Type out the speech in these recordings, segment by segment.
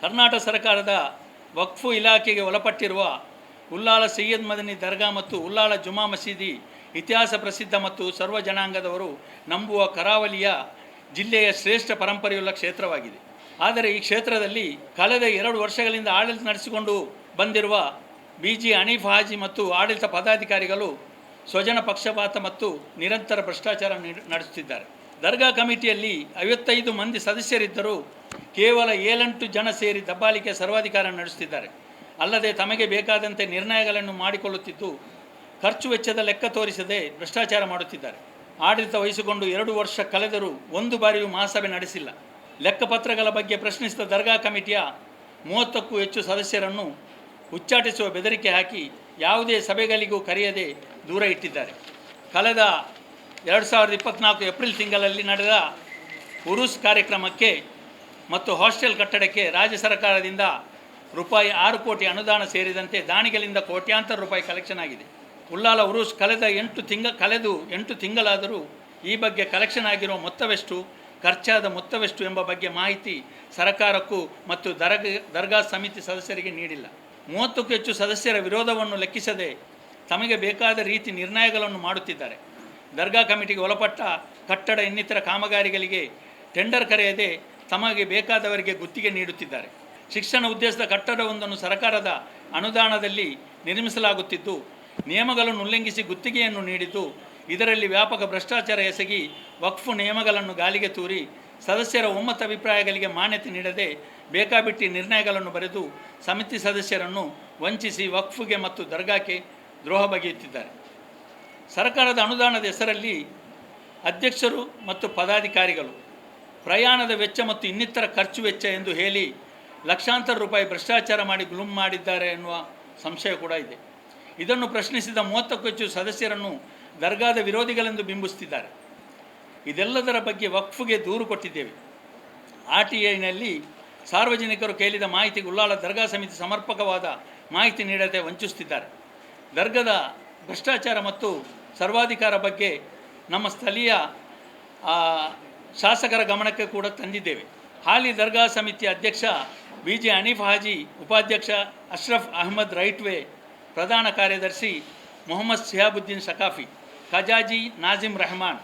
ಕರ್ನಾಟಕ ಸರ್ಕಾರದ ವಕ್ಫು ಇಲಾಖೆಗೆ ಒಳಪಟ್ಟಿರುವ ಉಲ್ಲಾಳ ಸೈಯದ್ ಮದನಿ ದರ್ಗಾ ಮತ್ತು ಉಲ್ಲಾಳ ಜುಮಾ ಮಸೀದಿ ಇತಿಹಾಸ ಪ್ರಸಿದ್ಧ ಮತ್ತು ಸರ್ವ ಜನಾಂಗದವರು ನಂಬುವ ಕರಾವಳಿಯ ಜಿಲ್ಲೆಯ ಶ್ರೇಷ್ಠ ಪರಂಪರೆಯುಳ್ಳ ಕ್ಷೇತ್ರವಾಗಿದೆ. ಆದರೆ ಈ ಕ್ಷೇತ್ರದಲ್ಲಿ ಕಳೆದ ಎರಡು ವರ್ಷಗಳಿಂದ ಆಡಳಿತ ನಡೆಸಿಕೊಂಡು ಬಂದಿರುವ ಬಿ ಜಿ ಹನೀಫ್ ಹಾಜಿ ಮತ್ತು ಆಡಳಿತ ಪದಾಧಿಕಾರಿಗಳು ಸ್ವಜನ ಪಕ್ಷಪಾತ ಮತ್ತು ನಿರಂತರ ಭ್ರಷ್ಟಾಚಾರ ನೀಡ್- ನಡೆಸುತ್ತಿದ್ದಾರೆ. ದರ್ಗಾ ಕಮಿಟಿಯಲ್ಲಿ ಐವತ್ತೈದು ಮಂದಿ ಸದಸ್ಯರಿದ್ದರೂ ಕೇವಲ ಏಳೆಂಟು ಜನ ಸೇರಿ ದಬ್ಬಾಳಿಕೆ ಸರ್ವಾಧಿಕಾರ ನಡೆಸುತ್ತಿದ್ದಾರೆ. ಅಲ್ಲದೆ ತಮಗೆ ಬೇಕಾದಂತೆ ನಿರ್ಣಯಗಳನ್ನು ಮಾಡಿಕೊಳ್ಳುತ್ತಿದ್ದು ಖರ್ಚು ವೆಚ್ಚದ ಲೆಕ್ಕ ತೋರಿಸದೆ ಭ್ರಷ್ಟಾಚಾರ ಮಾಡುತ್ತಿದ್ದಾರೆ. ಆಡಳಿತ ವಹಿಸಿಕೊಂಡು ಎರಡು ವರ್ಷ ಕಳೆದರೂ ಒಂದು ಬಾರಿಯೂ ಮಹಾಸಭೆ ನಡೆಸಿಲ್ಲ. ಲೆಕ್ಕಪತ್ರಗಳ ಬಗ್ಗೆ ಪ್ರಶ್ನಿಸಿದ ದರ್ಗಾ ಕಮಿಟಿಯ ಮೂವತ್ತಕ್ಕೂ ಹೆಚ್ಚು ಸದಸ್ಯರನ್ನು ಉಚ್ಚಾಟಿಸುವ ಬೆದರಿಕೆ ಹಾಕಿ ಯಾವುದೇ ಸಭೆಗಳಿಗೂ ಕರೆಯದೆ ದೂರ ಇಟ್ಟಿದ್ದಾರೆ. ಕಳೆದ ಎರಡು ಸಾವಿರದ ಇಪ್ಪತ್ತ್ನಾಲ್ಕು ಏಪ್ರಿಲ್ ತಿಂಗಳಲ್ಲಿ ನಡೆದ ಉರುಸ್ ಕಾರ್ಯಕ್ರಮಕ್ಕೆ ಮತ್ತು ಹಾಸ್ಟೆಲ್ ಕಟ್ಟಡಕ್ಕೆ ರಾಜ್ಯ ಸರ್ಕಾರದಿಂದ ರೂಪಾಯಿ ಆರು ಕೋಟಿ ಅನುದಾನ ಸೇರಿದಂತೆ ದಾನಿಗಳಿಂದ ಕೋಟ್ಯಾಂತರ ರೂಪಾಯಿ ಕಲೆಕ್ಷನ್ ಆಗಿದೆ. ಉಲ್ಲಾಲ ಉರುಸ್ ಕಳೆದ ಎಂಟು ತಿಂಗ, ಕಳೆದು ಎಂಟು ತಿಂಗಳಾದರೂ ಈ ಬಗ್ಗೆ ಕಲೆಕ್ಷನ್ ಆಗಿರುವ ಮೊತ್ತವೆಷ್ಟು, ಖರ್ಚಾದ ಮೊತ್ತವೆಷ್ಟು ಎಂಬ ಬಗ್ಗೆ ಮಾಹಿತಿ ಸರ್ಕಾರಕ್ಕೂ ಮತ್ತು ದರ್ಗ, ದರ್ಗಾ ಸಮಿತಿ ಸದಸ್ಯರಿಗೆ ನೀಡಿಲ್ಲ. ಮೂವತ್ತಕ್ಕೂ ಹೆಚ್ಚು ಸದಸ್ಯರ ವಿರೋಧವನ್ನು ಲೆಕ್ಕಿಸದೆ ತಮಗೆ ಬೇಕಾದ ರೀತಿ ನಿರ್ಣಯಗಳನ್ನು ಮಾಡುತ್ತಿದ್ದಾರೆ. ದರ್ಗಾ ಕಮಿಟಿಗೆ ಒಳಪಟ್ಟ ಕಟ್ಟಡ ಇನ್ನಿತರ ಕಾಮಗಾರಿಗಳಿಗೆ ಟೆಂಡರ್ ಕರೆಯದೆ ತಮಗೆ ಬೇಕಾದವರಿಗೆ ಗುತ್ತಿಗೆ ನೀಡುತ್ತಿದ್ದಾರೆ. ಶಿಕ್ಷಣ ಉದ್ದೇಶದ ಕಟ್ಟಡವೊಂದನ್ನು ಸರ್ಕಾರದ ಅನುದಾನದಲ್ಲಿ ನಿರ್ಮಿಸಲಾಗುತ್ತಿದ್ದು, ನಿಯಮಗಳನ್ನು ಉಲ್ಲಂಘಿಸಿ ಗುತ್ತಿಗೆಯನ್ನು ನೀಡಿದ್ದು, ಇದರಲ್ಲಿ ವ್ಯಾಪಕ ಭ್ರಷ್ಟಾಚಾರ ಎಸಗಿ ವಕ್ಫು ನಿಯಮಗಳನ್ನು ಗಾಲಿಗೆ ತೂರಿ ಸದಸ್ಯರ ಒಮ್ಮತ ಅಭಿಪ್ರಾಯಗಳಿಗೆ ಮಾನ್ಯತೆ ನೀಡದೆ ಬೇಕಾಬಿಟ್ಟಿ ನಿರ್ಣಯಗಳನ್ನು ಬರೆದು ಸಮಿತಿ ಸದಸ್ಯರನ್ನು ವಂಚಿಸಿ ವಕ್ಫ್ಗೆ ಮತ್ತು ದರ್ಗಾಕ್ಕೆ ದ್ರೋಹ ಬಗೆಯುತ್ತಿದ್ದಾರೆ. ಸರ್ಕಾರದ ಅನುದಾನದ ಹೆಸರಲ್ಲಿ ಅಧ್ಯಕ್ಷರು ಮತ್ತು ಪದಾಧಿಕಾರಿಗಳು ಪ್ರಯಾಣದ ವೆಚ್ಚ ಮತ್ತು ಇನ್ನಿತರ ಖರ್ಚು ವೆಚ್ಚ ಎಂದು ಹೇಳಿ ಲಕ್ಷಾಂತರ ರೂಪಾಯಿ ಭ್ರಷ್ಟಾಚಾರ ಮಾಡಿ ಗುಲುಮ್ ಮಾಡಿದ್ದಾರೆ ಎನ್ನುವ ಸಂಶಯ ಕೂಡ ಇದೆ. ಇದನ್ನು ಪ್ರಶ್ನಿಸಿದ ಮೂವತ್ತಕ್ಕೂ ಹೆಚ್ಚು ಸದಸ್ಯರನ್ನು ದರ್ಗಾದ ವಿರೋಧಿಗಳೆಂದು ಬಿಂಬಿಸುತ್ತಿದ್ದಾರೆ. ಇದೆಲ್ಲದರ ಬಗ್ಗೆ ವಕ್ಫ್ಗೆ ದೂರು ಕೊಟ್ಟಿದ್ದೇವೆ. ಆರ್ ಟಿ ಐನಲ್ಲಿ ಸಾರ್ವಜನಿಕರು ಕೇಳಿದ ಮಾಹಿತಿ ಉಳ್ಳಾಳ ದರ್ಗಾ ಸಮಿತಿ ಸಮರ್ಪಕವಾದ ಮಾಹಿತಿ ನೀಡದೆ ವಂಚಿಸುತ್ತಿದ್ದಾರೆ. ದರ್ಗದ ಭ್ರಷ್ಟಾಚಾರ ಮತ್ತು ಸರ್ವಾಧಿಕಾರ ಬಗ್ಗೆ ನಮ್ಮ ಸ್ಥಳೀಯ ಶಾಸಕರ ಗಮನಕ್ಕೆ ಕೂಡ ತಂದಿದ್ದೇವೆ. ಹಾಲಿ ದರ್ಗಾ ಸಮಿತಿ ಅಧ್ಯಕ್ಷ ಬಿ ಜೆ ಹನೀಫ್ ಹಾಜಿ, ಉಪಾಧ್ಯಕ್ಷ ಅಶ್ರಫ್ ಅಹಮದ್ ರೈಟ್ವೆ, ಪ್ರಧಾನ ಕಾರ್ಯದರ್ಶಿ ಮೊಹಮ್ಮದ್ ಸಿಹಾಬುದ್ದೀನ್ ಸಕಾಫಿ ಖಜಾಜಿ ನಾಜಿಮ್ ರೆಹಮಾನ್,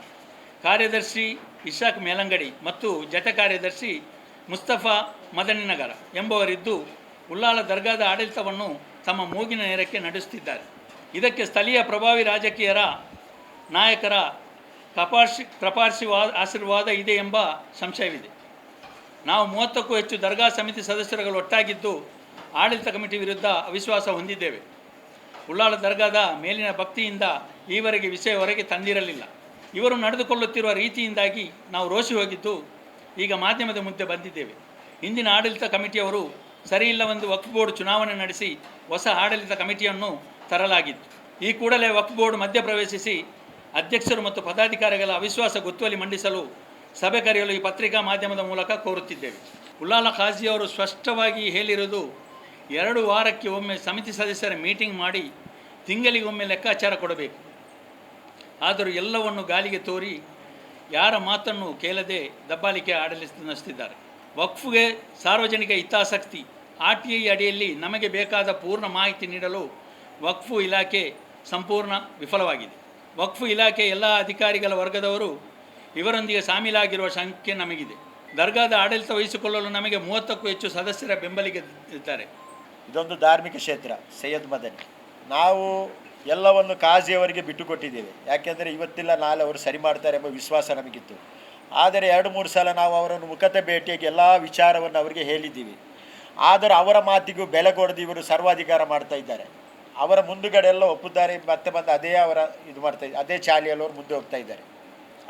ಕಾರ್ಯದರ್ಶಿ ಇಶಾಕ್ ಮೇಲಂಗಡಿ ಮತ್ತು ಜತೆ ಕಾರ್ಯದರ್ಶಿ ಮುಸ್ತಫಾ ಮದನಿನಗರ ಎಂಬುವರಿದ್ದು ಉಲ್ಲಾಳ ದರ್ಗಾದ ಆಡಳಿತವನ್ನು ತಮ್ಮ ಮೂಗಿನ ನೇರಕ್ಕೆ ನಡೆಸುತ್ತಿದ್ದಾರೆ. ಇದಕ್ಕೆ ಸ್ಥಳೀಯ ಪ್ರಭಾವಿ ರಾಜಕೀಯರ ನಾಯಕರ ಕಪಾರ್ಶಿ, ಕಪಾರ್ಶಿವಾ ಆಶೀರ್ವಾದ ಇದೆ ಎಂಬ ಸಂಶಯವಿದೆ. ನಾವು ಮೂವತ್ತಕ್ಕೂ ಹೆಚ್ಚು ದರ್ಗಾ ಸಮಿತಿ ಸದಸ್ಯರುಗಳು ಒಟ್ಟಾಗಿದ್ದು ಆಡಳಿತ ಕಮಿಟಿ ವಿರುದ್ಧ ಅವಿಶ್ವಾಸ ಹೊಂದಿದ್ದೇವೆ. ಉಳ್ಳಾಳ ದರ್ಗಾದ ಮೇಲಿನ ಭಕ್ತಿಯಿಂದ ಈವರೆಗೆ ವಿಷಯ ಹೊರಗೆ ತಂದಿರಲಿಲ್ಲ. ಇವರು ನಡೆದುಕೊಳ್ಳುತ್ತಿರುವ ರೀತಿಯಿಂದಾಗಿ ನಾವು ರೋಷಿ ಹೋಗಿದ್ದು ಈಗ ಮಾಧ್ಯಮದ ಮುಂದೆ ಬಂದಿದ್ದೇವೆ. ಇಂದಿನ ಆಡಳಿತ ಕಮಿಟಿಯವರು ಸರಿಯಿಲ್ಲವೆಂದು ವಕ್ಫ್ ಬೋರ್ಡ್ ಚುನಾವಣೆ ನಡೆಸಿ ಹೊಸ ಆಡಳಿತ ಕಮಿಟಿಯನ್ನು ತರಲಾಗಿತ್ತು. ಈ ಕೂಡಲೇ ವಕ್ಫ್ ಬೋರ್ಡ್ ಮಧ್ಯಪ್ರವೇಶಿಸಿ ಅಧ್ಯಕ್ಷರು ಮತ್ತು ಪದಾಧಿಕಾರಿಗಳ ಅವಿಶ್ವಾಸ ಗೊತ್ತುವಳಿ ಮಂಡಿಸಲು ಸಭೆ ಕರೆಯಲು ಈ ಪತ್ರಿಕಾ ಮಾಧ್ಯಮದ ಮೂಲಕ ಕೋರುತ್ತಿದ್ದೇವೆ. ಉಲ್ಲಾಲ ಖಾಜಿ ಅವರು ಸ್ಪಷ್ಟವಾಗಿ ಹೇಳಿರುವುದು, ಎರಡು ವಾರಕ್ಕೆ ಒಮ್ಮೆ ಸಮಿತಿ ಸದಸ್ಯರ ಮೀಟಿಂಗ್ ಮಾಡಿ ತಿಂಗಳಿಗೊಮ್ಮೆ ಲೆಕ್ಕಾಚಾರ ಕೊಡಬೇಕು. ಆದರೂ ಎಲ್ಲವನ್ನು ಗಾಲಿಗೆ ತೋರಿ ಯಾರ ಮಾತನ್ನು ಕೇಳದೆ ದಬ್ಬಾಲಿಕೆ ಆಡಳಿತ ನಡೆಸುತ್ತಿದ್ದಾರೆ ವಕ್ಫ್ಗೆ ಸಾರ್ವಜನಿಕ ಹಿತಾಸಕ್ತಿ, ಆರ್ ಟಿ ಐ ಅಡಿಯಲ್ಲಿ ನಮಗೆ ಬೇಕಾದ ಪೂರ್ಣ ಮಾಹಿತಿ ನೀಡಲು ವಕ್ಫು ಇಲಾಖೆ ಸಂಪೂರ್ಣ ವಿಫಲವಾಗಿದೆ. ವಕ್ಫು ಇಲಾಖೆ ಎಲ್ಲ ಅಧಿಕಾರಿಗಳ ವರ್ಗದವರು ಇವರೊಂದಿಗೆ ಸಾಮೀಲಾಗಿರುವ ಶಂಕೆ ನಮಗಿದೆ. ದರ್ಗಾದ ಆಡಳಿತ ವಹಿಸಿಕೊಳ್ಳಲು ನಮಗೆ ಮೂವತ್ತಕ್ಕೂ ಹೆಚ್ಚು ಸದಸ್ಯರ ಬೆಂಬಲಿಗೆ ಇದ್ದಾರೆ. ಇದೊಂದು ಧಾರ್ಮಿಕ ಕ್ಷೇತ್ರ, ಸೈಯದ್ ಮದನಿ. ನಾವು ಎಲ್ಲವನ್ನು ಕಾಜಿಯವರಿಗೆ ಬಿಟ್ಟುಕೊಟ್ಟಿದ್ದೇವೆ ಯಾಕೆಂದರೆ ಇವತ್ತಿಲ್ಲ, ನಾಳೆ ಅವರು ಸರಿ ಮಾಡ್ತಾರೆ ಎಂಬ ವಿಶ್ವಾಸ ನಮಗಿತ್ತು. ಆದರೆ ಎರಡು, ಮೂರು ಸಲ ನಾವು ಅವರನ್ನು ಮುಖತೆ ಭೇಟಿಯಾಗಿ ಎಲ್ಲ ವಿಚಾರವನ್ನು ಅವರಿಗೆ ಹೇಳಿದ್ದೀವಿ. ಆದರೆ ಅವರ ಮಾತಿಗೂ ಬೆಲೆ ಕೊಡದು ಇವರು ಸರ್ವಾಧಿಕಾರ ಮಾಡ್ತಾ ಇದ್ದಾರೆ. ಅವರ ಮುಂದುಗಡೆ ಎಲ್ಲ ಒಪ್ಪುತ್ತಾರೆ, ಮತ್ತೆ ಮತ್ತೆ ಅದೇ ಅವರ ಇದು ಮಾಡ್ತಾ ಅದೇ ಚಾಲಿಯಲ್ಲಿ ಅವರು ಮುಂದೆ ಹೋಗ್ತಾ ಇದ್ದಾರೆ.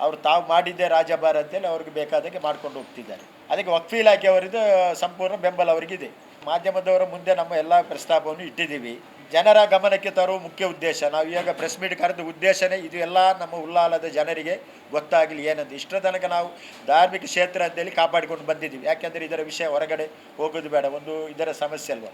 ಅವರು ತಾವು ಮಾಡಿದ್ದೇ ರಾಜಭಾರ ಅಂತೇಳಿ ಅವ್ರಿಗೆ ಬೇಕಾದಾಗೆ ಮಾಡ್ಕೊಂಡು ಹೋಗ್ತಿದ್ದಾರೆ. ಅದಕ್ಕೆ ವಕ್ಫ್ ಇಲಾಖೆಯವರಿದು ಸಂಪೂರ್ಣ ಬೆಂಬಲ ಅವರಿಗಿದೆ. ಮಾಧ್ಯಮದವರ ಮುಂದೆ ನಮ್ಮ ಎಲ್ಲ ಪ್ರಸ್ತಾಪವನ್ನು ಇಟ್ಟಿದ್ದೀವಿ. ಜನರ ಗಮನಕ್ಕೆ ತರುವ ಮುಖ್ಯ ಉದ್ದೇಶ. ನಾವು ಇವಾಗ ಪ್ರೆಸ್ ಮೀಟ್ ಕರೆದ ಉದ್ದೇಶನೇ ಇದು ಎಲ್ಲ ನಮ್ಮ ಉಲ್ಲಾಲದ ಜನರಿಗೆ ಗೊತ್ತಾಗಲಿ ಏನಂತ. ಇಷ್ಟರ ತನಕ ನಾವು ಧಾರ್ಮಿಕ ಕ್ಷೇತ್ರ ಅಂತೇಳಿ ಕಾಪಾಡಿಕೊಂಡು ಬಂದಿದ್ದೀವಿ. ಯಾಕೆಂದರೆ ಇದರ ವಿಷಯ ಹೊರಗಡೆ ಹೋಗೋದು ಬೇಡ. ಒಂದು ಇದರ ಸಮಸ್ಯೆ ಅಲ್ವ?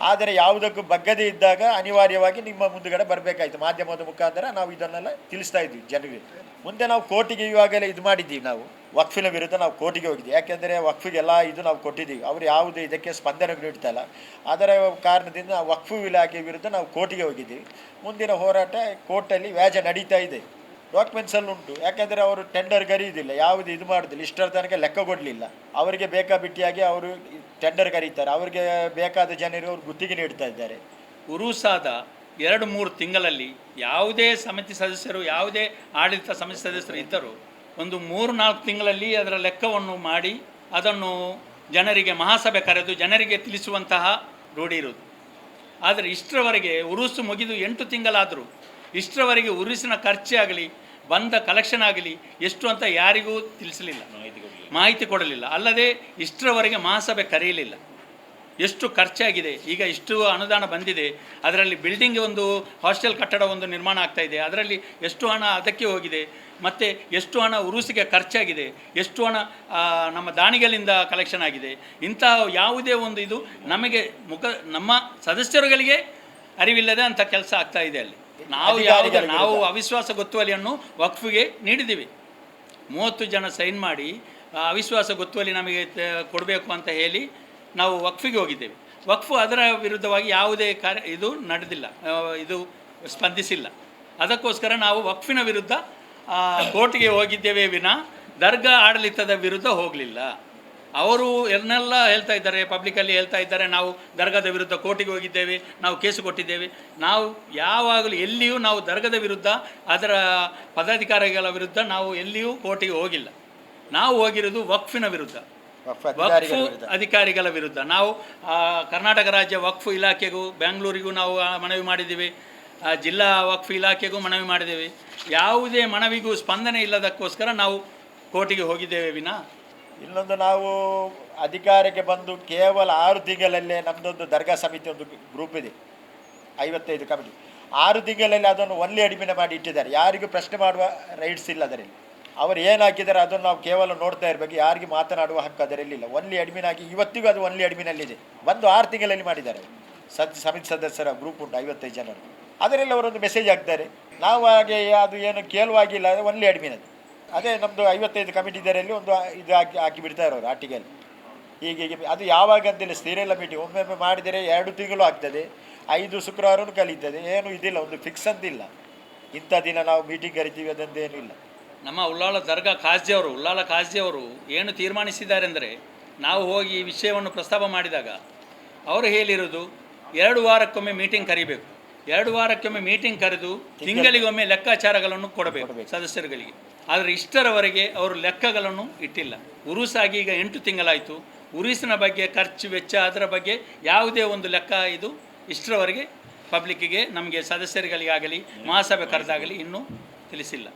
ಆದರೆ ಯಾವುದಕ್ಕೂ ಬಗ್ಗದೇ ಇದ್ದಾಗ ಅನಿವಾರ್ಯವಾಗಿ ನಿಮ್ಮ ಮುಂದುಗಡೆ ಬರಬೇಕಾಯಿತು. ಮಾಧ್ಯಮದ ಮುಖಾಂತರ ನಾವು ಇದನ್ನೆಲ್ಲ ತಿಳಿಸ್ತಾ ಇದ್ವಿ ಜನರಿಗೆ. ಮುಂದೆ ನಾವು ಕೋರ್ಟಿಗೆ ಇವಾಗಲೇ ಇದು ಮಾಡಿದ್ದೀವಿ ನಾವು. ವಕ್ಫಿನ ವಿರುದ್ಧ ನಾವು ಕೋರ್ಟಿಗೆ ಹೋಗಿದ್ವಿ. ಯಾಕೆಂದರೆ ವಕ್ಫಿಗೆಲ್ಲ ಇದು ನಾವು ಕೊಟ್ಟಿದ್ದೀವಿ. ಅವರು ಯಾವುದೇ ಇದಕ್ಕೆ ಸ್ಪಂದನೆ ನೀಡ್ತಾ ಇಲ್ಲ ಅದರ ಕಾರಣದಿಂದ ವಕ್ಫು ಇಲಾಖೆ ವಿರುದ್ಧ ನಾವು ಕೋರ್ಟಿಗೆ ಹೋಗಿದ್ದೀವಿ ಮುಂದಿನ ಹೋರಾಟ ಕೋರ್ಟಲ್ಲಿ ವ್ಯಾಜ ನಡೀತಾ ಇದೆ. ಡಾಕ್ಯುಮೆಂಟ್ಸಲ್ಲಿ ಉಂಟು. ಯಾಕೆಂದರೆ ಅವರು ಟೆಂಡರ್ ಕರೆಯುವುದಿಲ್ಲ ಯಾವುದು ಇದು ಮಾಡೋದಿಲ್ಲ. ಇಷ್ಟರ ತನಕ ಲೆಕ್ಕ ಕೊಡಲಿಲ್ಲ. ಅವರಿಗೆ ಬೇಕಾಬಿಟ್ಟಿಯಾಗಿ ಅವರು ಟೆಂಡರ್ ಕರೀತಾರೆ. ಅವರಿಗೆ ಬೇಕಾದ ಜನರು ಅವರು ಗುತ್ತಿಗೆ ನೀಡ್ತಾ ಇದ್ದಾರೆ. ಉರುಸಾದ ಎರಡು ಮೂರು ತಿಂಗಳಲ್ಲಿ ಯಾವುದೇ ಸಮಿತಿ ಸದಸ್ಯರು, ಯಾವುದೇ ಆಡಳಿತ ಸಮಿತಿ ಸದಸ್ಯರು ಇದ್ದರೂ ಒಂದು ಮೂರು ನಾಲ್ಕು ತಿಂಗಳಲ್ಲಿ ಅದರ ಲೆಕ್ಕವನ್ನು ಮಾಡಿ ಅದನ್ನು ಜನರಿಗೆ, ಮಹಾಸಭೆ ಕರೆದು ಜನರಿಗೆ ತಿಳಿಸುವಂತಹ ರೂಢಿ ಇರುವುದು. ಆದರೆ ಇಷ್ಟರವರೆಗೆ ಉರುಸು ಮುಗಿದು ಎಂಟು ತಿಂಗಳಾದರೂ, ಇಷ್ಟರವರೆಗೆ ಉರುಸಿನ ಖರ್ಚೇ ಆಗಲಿ, ಬಂದ ಕಲೆಕ್ಷನ್ ಆಗಲಿ, ಎಷ್ಟು ಅಂತ ಯಾರಿಗೂ ತಿಳಿಸಲಿಲ್ಲ. ಮಾಹಿತಿ ಕೊಡಲಿಲ್ಲ. ಅಲ್ಲದೆ ಇಷ್ಟರವರೆಗೆ ಮಹಾಸಭೆ ಕರೆಯಲಿಲ್ಲ. ಎಷ್ಟು ಖರ್ಚಾಗಿದೆ ಈಗ ಇಷ್ಟು ಅನುದಾನ ಬಂದಿದೆ ಅದರಲ್ಲಿ ಬಿಲ್ಡಿಂಗ್ ಒಂದು ಹಾಸ್ಟೆಲ್ ಕಟ್ಟಡ ಒಂದು ನಿರ್ಮಾಣ ಆಗ್ತಾ ಇದೆ ಅದರಲ್ಲಿ ಎಷ್ಟು ಹಣ ಅದಕ್ಕೆ ಹೋಗಿದೆ ಮತ್ತು ಎಷ್ಟು ಹಣ ಉರುಸಿಗೆ ಖರ್ಚಾಗಿದೆ ಎಷ್ಟು ಹಣ ನಮ್ಮ ದಾನಿಗಳಿಂದ ಕಲೆಕ್ಷನ್ ಆಗಿದೆ ಇಂತಹ ಯಾವುದೇ ಒಂದು ಇದು ನಮಗೆ ಮುಖ ನಮ್ಮ ಸದಸ್ಯರುಗಳಿಗೆ ಅರಿವಿಲ್ಲದೆ ಅಂಥ ಕೆಲಸ ಆಗ್ತಾ ಇದೆ ಅಲ್ಲಿ. ನಾವು ಯಾವುದೇ ನಾವು ಅವಿಶ್ವಾಸ ಗೊತ್ತುವಲಿಯನ್ನು ವಕ್ಫಿಗೆ ನೀಡಿದ್ದೀವಿ. ಮೂವತ್ತು ಜನ ಸೈನ್ ಮಾಡಿ ಅವಿಶ್ವಾಸ ಗೊತ್ತುವಲಿ ನಮಗೆ ಕೊಡಬೇಕು ಅಂತ ಹೇಳಿ ನಾವು ವಕ್ಫಿಗೆ ಹೋಗಿದ್ದೇವೆ. ವಕ್ಫು ಅದರ ವಿರುದ್ಧವಾಗಿ ಯಾವುದೇ ಕಾರ್ಯ, ಇದು ನಡೆದಿಲ್ಲ. ಇದು ಸ್ಪಂದಿಸಿಲ್ಲ. ಅದಕ್ಕೋಸ್ಕರ ನಾವು ವಕ್ಫಿನ ವಿರುದ್ಧ ಕೋರ್ಟ್ಗೆ ಹೋಗಿದ್ದೇವೆ ವಿನ, ದರ್ಗಾ ಆಡಳಿತದ ವಿರುದ್ಧ ಹೋಗಲಿಲ್ಲ. ಅವರು ಎನ್ನೆಲ್ಲ ಹೇಳ್ತಾ ಇದ್ದಾರೆ, ಪಬ್ಲಿಕಲ್ಲಿ ಹೇಳ್ತಾ ಇದ್ದಾರೆ, ನಾವು ದರ್ಗಾದ ವಿರುದ್ಧ ಕೋರ್ಟಿಗೆ ಹೋಗಿದ್ದೇವೆ, ನಾವು ಕೇಸು ಕೊಟ್ಟಿದ್ದೇವೆ. ನಾವು ಯಾವಾಗಲೂ ಎಲ್ಲಿಯೂ ನಾವು ದರ್ಗದ ವಿರುದ್ಧ, ಅದರ ಪದಾಧಿಕಾರಿಗಳ ವಿರುದ್ಧ ನಾವು ಎಲ್ಲಿಯೂ ಕೋರ್ಟಿಗೆ ಹೋಗಿಲ್ಲ. ನಾವು ಹೋಗಿರೋದು ವಕ್ಫಿನ ವಿರುದ್ಧ. ವಕ್ಫ್ ಅಧಿಕಾರಿಗಳ ವಿರುದ್ಧ. ನಾವು ಕರ್ನಾಟಕ ರಾಜ್ಯ ವಕ್ಫು ಇಲಾಖೆಗೂ ಬೆಂಗಳೂರಿಗೂ ನಾವು ಮನವಿ ಮಾಡಿದ್ದೀವಿ. ಆ, ಜಿಲ್ಲಾ ವಕ್ಫ್ ಇಲಾಖೆಗೂ ಮನವಿ ಮಾಡಿದ್ದೀವಿ. ಯಾವುದೇ ಮನವಿಗೂ ಸ್ಪಂದನೆ ಇಲ್ಲದಕ್ಕೋಸ್ಕರ ನಾವು ಕೋರ್ಟಿಗೆ ಹೋಗಿದ್ದೇವೆ ವಿನ. ಇನ್ನೊಂದು ನಾವು ಅಧಿಕಾರಕ್ಕೆ ಬಂದು ಕೇವಲ ಆರು ತಿಂಗಳಲ್ಲೇ ನಮ್ಮದೊಂದು ದರ್ಗಾ ಸಮಿತಿ ಒಂದು ಗ್ರೂಪ್ ಇದೆ. ಐವತ್ತೈದು ಕಮಿಟಿ. ಆರು ತಿಂಗಳಲ್ಲಿ ಅದನ್ನು ಒನ್ಲಿ ಅಡಿಮಿನ ಮಾಡಿ ಇಟ್ಟಿದ್ದಾರೆ. ಯಾರಿಗೂ ಪ್ರಶ್ನೆ ಮಾಡುವ ರೈಟ್ಸ್ ಇಲ್ಲ ಅದರಲ್ಲಿ. ಅವರು ಏನು ಹಾಕಿದ್ದಾರೆ ಅದನ್ನು ನಾವು ಕೇವಲ ನೋಡ್ತಾ ಇರಬೇಕು. ಯಾರಿಗೆ ಮಾತನಾಡುವ ಹಕ್ಕು ಅದರಲ್ಲಿಲ್ಲ ಒನ್ಲಿ ಅಡ್ಮಿನ್ ಆಗಿ ಇವತ್ತಿಗೂ ಅದು ಒನ್ಲಿ ಅಡ್ಮಿನಲ್ಲಿದೆ ಒಂದು ಆರು ತಿಂಗಳಲ್ಲಿ ಮಾಡಿದ್ದಾರೆ. ಸದ್ ಸಮಿತಿ ಸದಸ್ಯರ ಗ್ರೂಪ್ ಉಂಟು ಐವತ್ತೈದು ಜನರು. ಅದರಲ್ಲಿ ಅವರೊಂದು ಮೆಸೇಜ್ ಹಾಕ್ತಾರೆ. ನಾವು ಹಾಗೆ ಅದು ಏನು ಕೇಳುವಾಗಿಲ್ಲ ಅದು ಒನ್ಲಿ ಅಡ್ಮಿನ್ ಅದು. ಅದೇ ನಮ್ಮದು ಐವತ್ತೈದು ಕಮಿಟಿ ಇದರಲ್ಲಿ ಒಂದು ಇದು ಹಾಕಿ ಹಾಕಿ ಬಿಡ್ತಾ ಇರೋರು ಆರ್ಟಿಕಲ್ ಹೀಗೆ ಹೀಗೆ, ಅದು ಯಾವಾಗ ಅಂತಿಲ್ಲ. ಸೀರಿಯಲ್ಲ ಮೀಟಿಂಗ್ ಒಮ್ಮೊಮ್ಮೆ ಮಾಡಿದರೆ ಎರಡು ತಿಂಗಳು ಆಗ್ತದೆ. ಐದು ಶುಕ್ರವಾರನೂ ಕಲೀತದೆ. ಏನು ಇದಿಲ್ಲ, ಒಂದು ಫಿಕ್ಸ್ ಅಂತಿಲ್ಲ. ಇಂಥ ದಿನ ನಾವು ಮೀಟಿಂಗ್ ಕರಿತೀವಿ ಅದಂತೇನು ಇಲ್ಲ. ನಮ್ಮ ಉಳ್ಳಾಳ ದರ್ಗಾ ಖಾಸ್ಜಿಯವರು ಉಳ್ಳಾಳ ಖಾಜಿ ಅವರು ಏನು ತೀರ್ಮಾನಿಸಿದ್ದಾರೆ ಅಂದರೆ ನಾವು ಹೋಗಿ ಈ ವಿಷಯವನ್ನು ಪ್ರಸ್ತಾಪ ಮಾಡಿದಾಗ ಅವರು ಹೇಳಿರೋದು ಎರಡು ವಾರಕ್ಕೊಮ್ಮೆ ಮೀಟಿಂಗ್ ಕರಿಬೇಕು. ಎರಡು ವಾರಕ್ಕೊಮ್ಮೆ ಮೀಟಿಂಗ್ ಕರೆದು ತಿಂಗಳಿಗೊಮ್ಮೆ ಲೆಕ್ಕಾಚಾರಗಳನ್ನು ಕೊಡಬೇಕು. ಸದಸ್ಯರುಗಳಿಗೆ. ಆದರೆ ಇಷ್ಟರವರೆಗೆ ಅವರು ಲೆಕ್ಕಗಳನ್ನು ಇಟ್ಟಿಲ್ಲ. ಉರುಸಾಗಿ ಈಗ ಎಂಟು ತಿಂಗಳಾಯಿತು. ಉರುಸಿನ ಬಗ್ಗೆ ಖರ್ಚು ವೆಚ್ಚ ಅದರ ಬಗ್ಗೆ ಯಾವುದೇ ಒಂದು ಲೆಕ್ಕ ಇದು ಇಷ್ಟರವರೆಗೆ ಪಬ್ಲಿಕ್ಕಿಗೆ ನಮಗೆ ಸದಸ್ಯರಿಗಾಗಲಿ ಮಹಾಸಭೆ ಕರೆದಾಗಲಿ ಇನ್ನೂ ತಿಳಿಸಿಲ್ಲ.